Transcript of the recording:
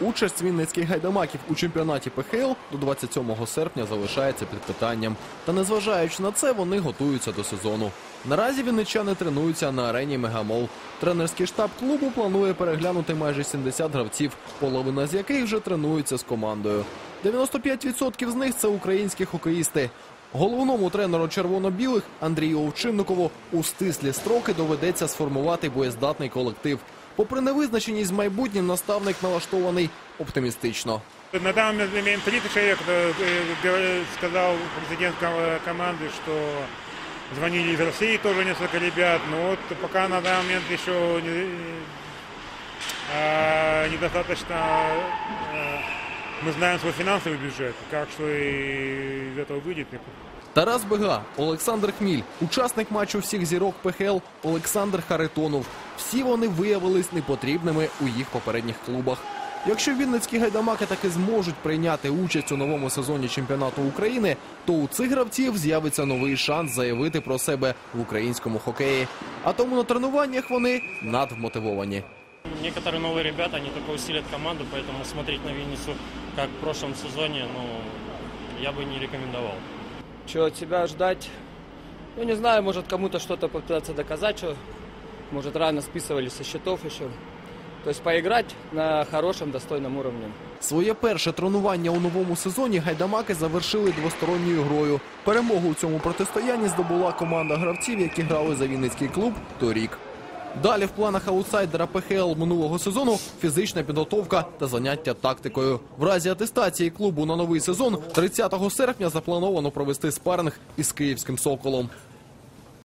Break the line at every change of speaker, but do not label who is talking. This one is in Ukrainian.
Участь вінницьких гайдамаків у чемпіонаті ПХЛ до 27 серпня залишається під питанням. Та незважаючи на це, вони готуються до сезону. Наразі вінничани тренуються на арені Мегамол. Тренерський штаб клубу планує переглянути майже 70 гравців, половина з яких вже тренуються з командою. 95% з них це українські хокеїсти. Головному тренеру червоно-білих Андрію Овчинникову у стислі строки доведеться сформувати боєздатний колектив. Попри невизначеність з майбутнім, наставник налаштований оптимістично.
На данный момент имеем 30 человек. э, э, говори- Сказал президент ко- команды, что звонили из России тоже несколько ребят. Но вот пока на данный момент еще не- а, недостаточно э, мы знаем свой финансовый бюджет. Как что и из этого выйдет.
Тарас Бега, Олександр Хміль, учасник матчу всіх зірок ПХЛ Олександр Харитонов. Всі вони виявились непотрібними у їх попередніх клубах. Якщо вінницькі гайдамаки таки зможуть прийняти участь у новому сезоні чемпіонату України, то у цих гравців з'явиться новий шанс заявити про себе в українському хокеї. А тому на тренуваннях вони надвмотивовані.
Некоторые новые ребята, они только усилят команду, поэтому смотреть на Винницу, как в прошлом сезоне, ну, я бы не рекомендовал.
Что от себя ждать? Ну, не знаю, может кому-то что-то попытаться доказать, что, может, рано списывали со счетов еще. То есть поиграть на хорошем, достойном уровне.
Своє перше тренування у новому сезоні гайдамаки завершили двосторонньою грою. Перемогу у цьому протистоянні здобула команда гравців, які грали за Вінницький клуб торік. Далі в планах аутсайдера ПХЛ минулого сезону фізична підготовка та заняття тактикою. В разі атестації клубу на новий сезон 30 серпня заплановано провести спаринг із київським соколом.